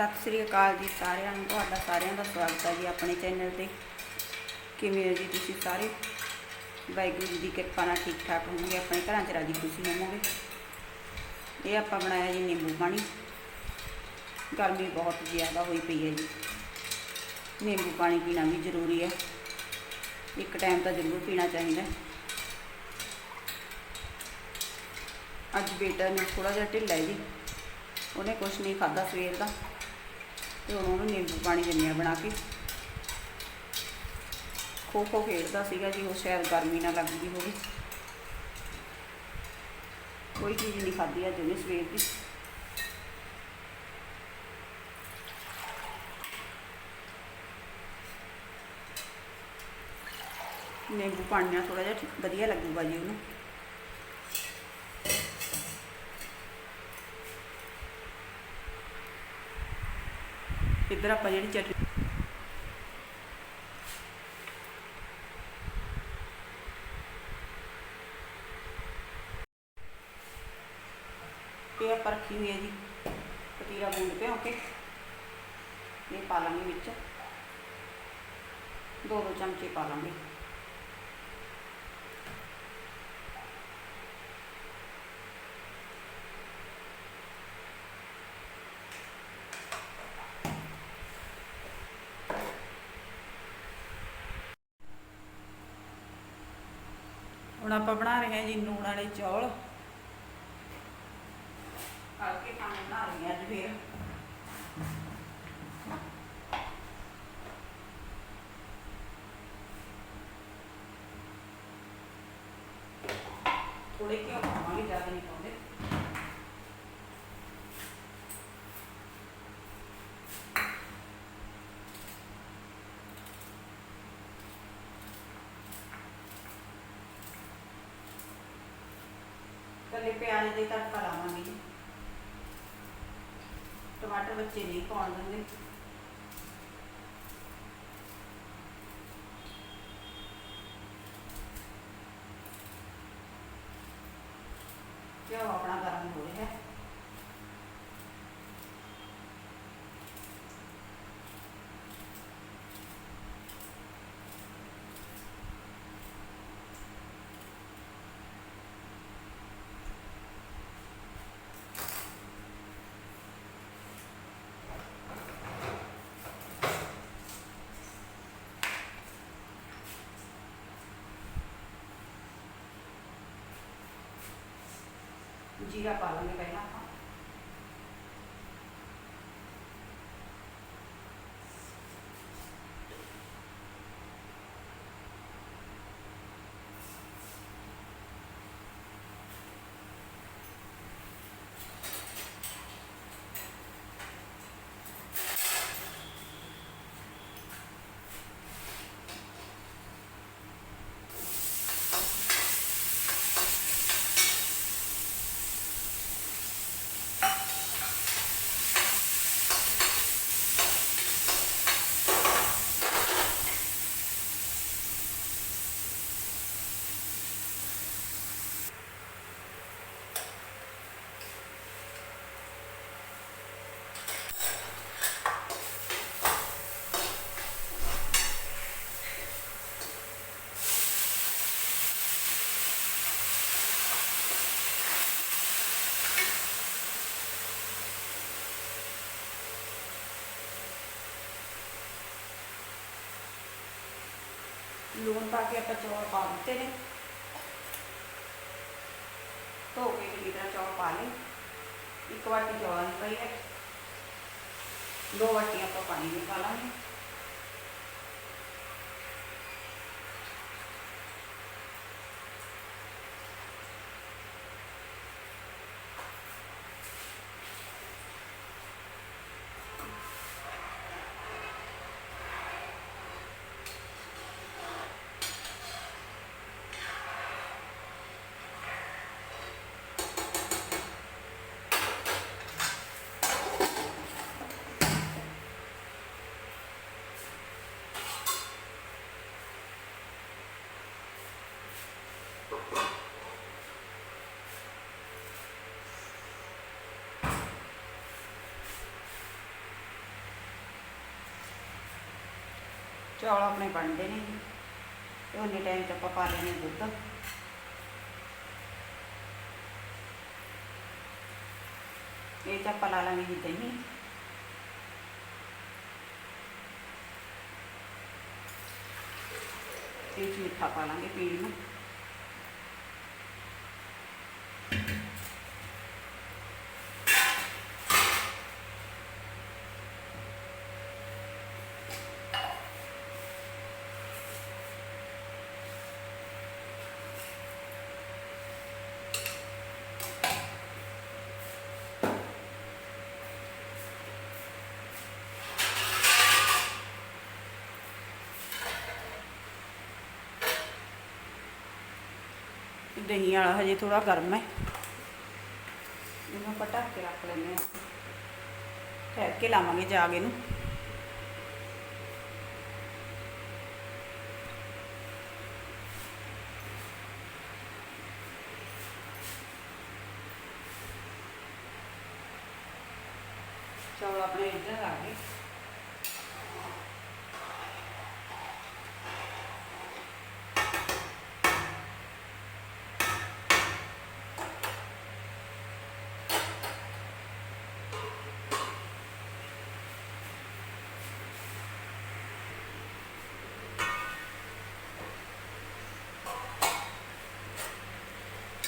ਸਤਿ ਸ੍ਰੀ ਅਕਾਲ ਜੀ ਸਾਰਿਆਂ ਨੂੰ, ਤੁਹਾਡਾ ਸਾਰਿਆਂ ਦਾ ਸਵਾਗਤ ਹੈ ਜੀ ਆਪਣੇ ਚੈਨਲ ਤੇ। ਕਿਵੇਂ ਹੋ ਜੀ ਤੁਸੀਂ ਸਾਰੇ? ਵਾਹਿਗੁਰੂ ਜੀ ਦੀ ਕਿਰਪਾ ਨਾਲ ਠੀਕ ਠਾਕ ਹੋਵੋਗੇ, ਆਪਣੇ ਘਰਾਂ 'ਚ ਰਾਜੀ ਖੁਸ਼ੀ ਹੋਵੋਗੇ। ਇਹ ਆਪਾਂ ਬਣਾਇਆ ਜੀ ਨਿੰਬੂ ਪਾਣੀ। ਗਰਮੀ ਬਹੁਤ ਜ਼ਿਆਦਾ ਹੋਈ ਪਈ ਹੈ ਜੀ। ਨਿੰਬੂ ਪਾਣੀ ਪੀਣਾ ਵੀ ਜ਼ਰੂਰੀ ਹੈ। ਇੱਕ ਟਾਈਮ ਤਾਂ ਜ਼ਰੂਰ ਪੀਣਾ ਚਾਹੀਦਾ। ਅੱਜ ਬੇਟਾ ਨੇ ਥੋੜਾ ਜਿਹਾ ਢਿੱਲਾ ਹੈ ਜੀ। ਉਹਨੇ ਕੁਛ ਨਹੀਂ ਖਾਦਾ ਸਵੇਰ ਦਾ। ਤੇ ਹੁਣ ਉਹਨੂੰ ਨਿੰਬੂ ਪਾਣੀ ਦਿੰਦੇ ਹਾਂ ਬਣਾ ਕੇ। ਖੋ ਖੋ ਖੇਡਦਾ ਸੀਗਾ ਜੀ, ਉਹ ਸ਼ਾਇਦ ਗਰਮੀ ਨਾ ਲੱਗਦੀ ਹੋਵੇ। ਕੋਈ ਚੀਜ਼ ਨਹੀਂ ਖਾਧੀ ਅੱਜ ਉਹਨੇ ਸਵੇਰ ਦੀ। ਨਿੰਬੂ ਪਾਣੀ ਨਾਲ ਥੋੜਾ ਜਿਹਾ ਵਧੀਆ ਲੱਗੂਗਾ ਜੀ ਉਹਨੂੰ। ਇੱਧਰ ਆਪਾਂ ਜਿਹੜੀ ਚਟਨੀ ਇਹ ਆਪਾਂ ਰੱਖੀ ਹੋਈ ਹੈ ਜੀ, ਪਤੀਲਾ ਬੂੰਦ ਭਿਉਂ ਕੇ ਇਹ ਪਾ ਲਾਂਗੇ ਵਿੱਚ। ਦੋ ਦੋ ਚਮਚੇ ਪਾ ਲਾਂਗੇ ਹੁਣ ਆਪਾਂ ਬਣਾ ਰਹੇ ਹਾਂ ਜੀ ਨੂਣ ਵਾਲੇ ਚੌਲ। ਹਲਕੇ ਖਾਣੇ ਬਣਾ ਰਹੇ ਹਾਂ ਅੱਜ ਫੇਰ। ਥੋੜੇ ਘਿਓ ਖਾਵਾਂਗੇ ਜ਼ਿਆਦਾ ਨਹੀਂ ਕੱਲੇ ਪਿਆਜ਼ ਦੇ ਤੜਕਾ ਲਾਵਾਂਗੇ। ਟਮਾਟਰ ਬੱਚੇ ਨਹੀਂ ਪਾਉਣ ਦਿੰਦੇ ਘਿਓ ਆਪਣਾ ਗਰਮ ਹੋ ਰਿਹਾ ਹੈ ਜੀਰਾ ਪਾ ਲਾਂਗੇ ਪਹਿਲਾਂ ਆਪਾਂ ਲੂਣ ਪਾ ਕੇ ਆਪਾਂ ਚੌਲ ਪਾ ਦਿੱਤੇ ਨੇ। ਧੋ ਕੇ ਚੰਗੀ ਤਰ੍ਹਾਂ ਚੌਲ ਪਾ ਲਏ। ਇੱਕ ਵਾਟੀ ਚੌਲਾਂ ਦੀ ਪਈ ਹੈ। ਦੋ ਵਾਟੀਆਂ ਆਪਾਂ ਪਾਣੀ ਦੀ ਪਾ ਲਾਂਗੇ। ਚੌਲ ਆਪਣੇ ਬਣਦੇ ਨੇ ਜੀ। ਤੇ ਉਹਨੇ ਟਾਈਮ ਤੇ ਆਪਾਂ ਪਾ ਲੈਣੇ ਦੁੱਧ। ਇਹ ਚ ਆਪਾਂ ਲਾ ਲਾਂਗੇ ਜੀ ਦਹੀਂ। ਇਹ ਚ ਮਿੱਠਾ ਪਾ ਲਾਂਗੇ ਪੀਣ ਨੂੰ। ਦਹੀਂ ਵਾਲਾ ਹਜੇ ਥੋੜਾ ਗਰਮ ਹੈ। ਇਹਨੂੰ ਆਪਾਂ ਢੱਕ ਕੇ ਰੱਖ ਲੈਂਦੇ ਹਾਂ। ਠਹਿਰ ਕੇ ਲਾਵਾਂਗੇ ਜਾਗ ਇਹਨੂੰ। ਚੌਲ ਆਪਣੇ ਇੱਧਰ ਆ ਗਏ।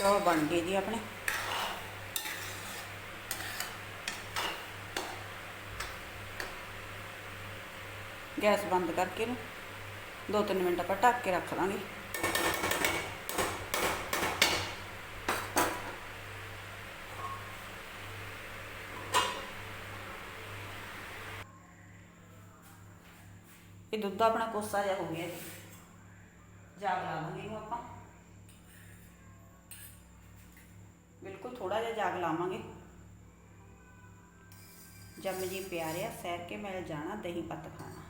ਚੌਲ ਬਣ ਗਏ ਜੀ ਆਪਣੇ ਗੈਸ ਬੰਦ ਕਰਕੇ ਨੂੰ ਦੋ ਤਿੰਨ ਮਿੰਟ ਆਪਾਂ ਢੱਕ ਕੇ ਰੱਖ ਦਾਂਗੇ ਇਹ ਦੁੱਧ ਆਪਣਾ ਕੋਸਾ ਜਿਹਾ ਹੋ ਗਿਆ ਜੀ ਜਾਗ ਲਾ ਥੋੜਾ ਜਿਹਾ ਜਾਗ ਲਾਵਾਂਗੇ। ਜੰਮ ਜੀ ਪਿਆਰਿਆ ਸੈਰ ਕੇ ਮਿਲ ਜਾਣਾ, ਦਹੀਂ ਪੱਤ ਖਾਣਾ।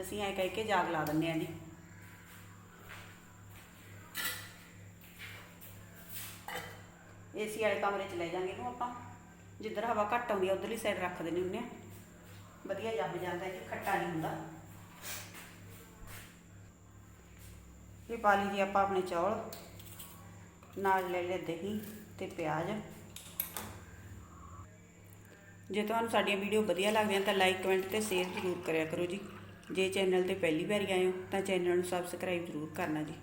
ਅਸੀਂ ਐ ਕਹਿ ਕੇ ਜਾਗ ਲਾ ਦਿੰਦੇ ਆਂ ਜੀ। ਏਸੀ ਵਾਲੇ ਕਮਰੇ 'ਚ ਲੈ ਜਾਾਂਗੇ ਇਹਨੂੰ ਆਪਾਂ। ਜਿੱਧਰ ਹਵਾ ਘੱਟ ਆਉਂਦੀ ਆ, ਉਧਰਲੀ ਸਾਈਡ ਰੱਖ ਦਿੰਦੇ ਹੁੰਦੇ ਆ। ਵਧੀਆ ਜੰਮ ਜਾਂਦਾ ਹੈ ਖੱਟਾ ਨਹੀਂ ਹੁੰਦਾ। ਇਹ ਪਾ ਲਈ ਜੀ ਆਪਾਂ ਆਪਣੇ ਚੌਲ। ਨਾਲ ਲੈ ਲਿਆ ਦਹੀਂ ਤੇ ਪਿਆਜ਼। ਜੇ ਤੁਹਾਨੂੰ ਸਾਡੀਆਂ ਵੀਡੀਓ ਵਧੀਆ ਲੱਗਦੀਆਂ ਤਾਂ ਲਾਈਕ ਕਮੈਂਟ ਤੇ ਸ਼ੇਅਰ ਜ਼ਰੂਰ ਕਰਿਆ ਕਰੋ ਜੀ। ਜੇ ਚੈਨਲ ਤੇ ਪਹਿਲੀ ਵਾਰੀ ਆਏ ਹੋ ਤਾਂ ਚੈਨਲ ਨੂੰ ਸਬਸਕ੍ਰਾਈਬ ਜ਼ਰੂਰ ਕਰਨਾ ਜੀ।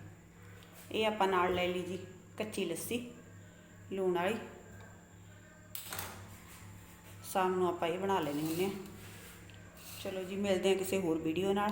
ਇਹ ਆਪਾਂ ਨਾਲ ਲੈ ਲਈ ਜੀ ਕੱਚੀ ਲੱਸੀ ਲੂਣ ਵਾਲੀ। ਸ਼ਾਮ ਨੂੰ ਆਪਾਂ ਇਹ ਬਣਾ ਲੈਣੀ ਹੁੰਦੇ ਆ ਚਲੋ ਜੀ, ਮਿਲਦੇ ਆ ਕਿਸੇ ਹੋਰ ਵੀਡੀਓ ਨਾਲ।